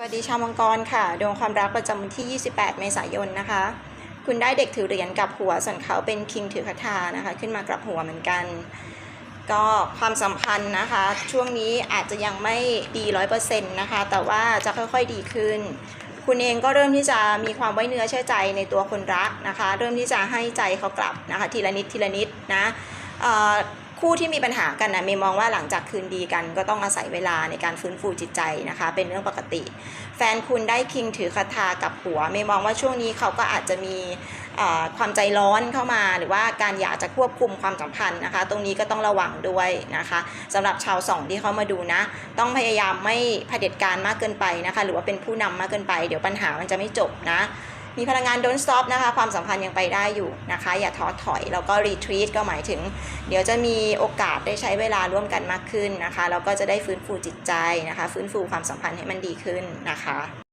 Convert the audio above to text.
สวัสดีชาวมังกรค่ะ ดวงความรักประจำวันที่ 28 เมษายนนะคะ คุณได้เด็กถือเหรียญกลับหัว ส่วนเขาเป็นคิงถือคาถานะคะ ขึ้นมากลับหัวเหมือนกัน ก็ความสัมพันธ์นะคะ ช่วงนี้อาจจะยังไม่ดีร้อยเปอร์เซ็นต์นะคะ แต่ว่าจะค่อยๆดีขึ้น คุณเองก็เริ่มที่จะมีความไว้เนื้อเชื่อใจในตัวคนรักนะคะ เริ่มที่จะให้ใจเขากลับนะคะ ทีละนิดทีละนิดนะเอ่อ คู่ที่มีปัญหากันนะเมย์มองว่าหลังจากคืนดีกัน ก็ต้องอาศัยเวลาในการฟื้นฟูจิตใจนะคะ เป็นเรื่องปกติ แฟนคุณได้คิงถือคาถากับหัวเมย์มองว่าช่วงนี้เขาก็อาจจะมีความใจร้อนเข้ามาหรือว่าการอยากจะควบคุมความสัมพันธ์นะคะ ตรงนี้ก็ต้องระวังด้วยนะคะสำหรับชาวสองที่เขามาดูนะ ต้องพยายามไม่เผด็จการมากเกินไปนะคะ หรือว่าเป็นผู้นำมากเกินไป เดี๋ยวปัญหามันจะไม่จบนะ มีพลังงาน don't stop นะคะ ความสัมพันธ์ยังไปได้อยู่นะคะ อย่าท้อถอย แล้วก็ retreat ก็หมายถึง เดี๋ยวจะมีโอกาสได้ใช้เวลาร่วมกันมากขึ้นนะคะ แล้วก็จะได้ฟื้นฟูจิตใจนะคะ ฟื้นฟูความสัมพันธ์ให้มันดีขึ้นนะคะ